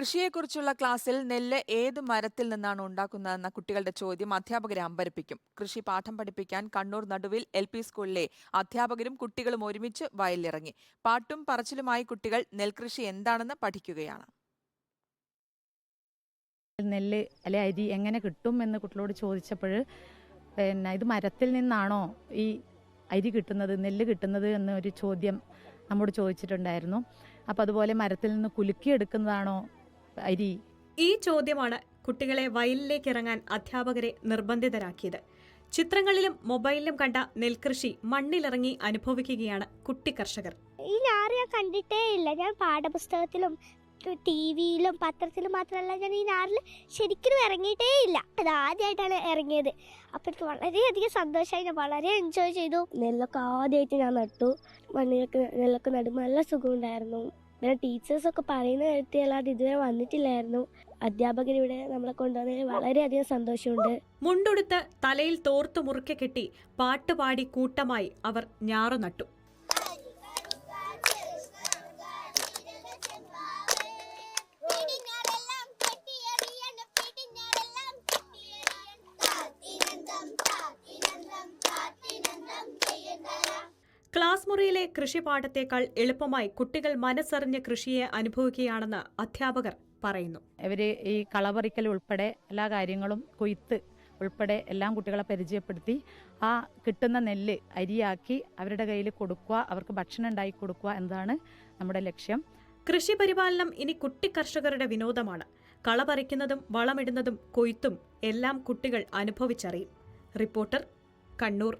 കൃഷിയെക്കുറിച്ചുള്ള ക്ലാസ്സിൽ നെല്ല് ഏത് മരത്തിൽ നിന്നാണ് ഉണ്ടാക്കുന്നതെന്ന കുട്ടികളുടെ ചോദ്യം അധ്യാപകരെ അമ്പരപ്പിക്കും. കൃഷി പാഠം പഠിപ്പിക്കാൻ കണ്ണൂർ നടുവിൽ എൽ പി സ്കൂളിലെ അധ്യാപകരും കുട്ടികളും ഒരുമിച്ച് വയലിലിറങ്ങി. പാട്ടും പറച്ചിലുമായി കുട്ടികൾ നെൽകൃഷി എന്താണെന്ന് പഠിക്കുകയാണ്. നെല്ല് അല്ലെ അരി എങ്ങനെ കിട്ടും എന്ന് കുട്ടികളോട് ചോദിച്ചപ്പോൾ പിന്നെ ഇത് മരത്തിൽ നിന്നാണോ ഈ അരി കിട്ടുന്നത് നെല്ല് കിട്ടുന്നത് എന്നൊരു ചോദ്യം നമ്മോട് ചോദിച്ചിട്ടുണ്ടായിരുന്നു. അപ്പോൾ അതുപോലെ മരത്തിൽ നിന്ന് കുലുക്കിയെടുക്കുന്നതാണോ അരി ഈ ചോദ്യമാണ് കുട്ടികളെ വയലിലേക്ക് ഇറങ്ങാൻ അധ്യാപകരെ നിർബന്ധിതരാക്കിയത്. ചിത്രങ്ങളിലും മൊബൈലിലും കണ്ട നെൽകൃഷി മണ്ണിലിറങ്ങി അനുഭവിക്കുകയാണ് കുട്ടി കർഷകർ. ഈ ഞാറ് ഞാൻ കണ്ടിട്ടേ ഇല്ല. ഞാൻ പാഠപുസ്തകത്തിലും ടി വിയിലും പത്രത്തിലും മാത്രമല്ല ഞാൻ ഈ നാറിൽ ശരിക്കും ഇറങ്ങിയിട്ടേ ഇല്ല. അത് ആദ്യമായിട്ടാണ് ഇറങ്ങിയത്. അപ്പോൾ എനിക്ക് വളരെയധികം സന്തോഷമായി. ഞാൻ വളരെ എൻജോയ് ചെയ്തു. നെല്ലൊക്കെ ആദ്യമായിട്ട് ഞാൻ നട്ടു. മണ്ണിലൊക്കെ നെല്ലൊക്കെ നടുമ്പോൾ നല്ല സുഖമുണ്ടായിരുന്നു. പിന്നെ ടീച്ചേഴ്സൊക്കെ പറയുന്ന കാര്യത്തിൽ അല്ലാതെ ഇതുവരെ വന്നിട്ടില്ലായിരുന്നു. അധ്യാപകരിവിടെ നമ്മളെ കൊണ്ടുവന്നതിൽ വളരെയധികം സന്തോഷമുണ്ട്. മുണ്ടുടുത്ത് തലയിൽ തോർത്തു മുറുക്കെ കെട്ടി പാട്ടുപാടി കൂട്ടമായി അവർ ഞാറു നട്ടു ക്ലാസ് മുറിയിലെ കൃഷിപാഠത്തേക്കാൾ എളുപ്പമായി കുട്ടികൾ മനസ്സറിഞ്ഞ് കൃഷിയെ അനുഭവിക്കുകയാണെന്ന് അധ്യാപകർ പറയുന്നു. ഇവർ ഈ കളപറിക്കൽ ഉൾപ്പെടെ എല്ലാ കാര്യങ്ങളും കൊയ്ത്ത് ഉൾപ്പെടെ എല്ലാം കുട്ടികളെ പരിചയപ്പെടുത്തി ആ കിട്ടുന്ന നെല്ല് അരിയാക്കി അവരുടെ കയ്യിൽ കൊടുക്കുക അവർക്ക് ഭക്ഷണം ഉണ്ടാക്കി കൊടുക്കുക എന്നതാണ് നമ്മുടെ ലക്ഷ്യം. കൃഷി പരിപാലനം ഇനി കുട്ടി കർഷകരുടെ വിനോദമാണ്. കള പറിക്കുന്നതും വളമിടുന്നതും കൊയ്ത്തും എല്ലാം കുട്ടികൾ അനുഭവിച്ചറിയും. റിപ്പോർട്ടർ കണ്ണൂർ.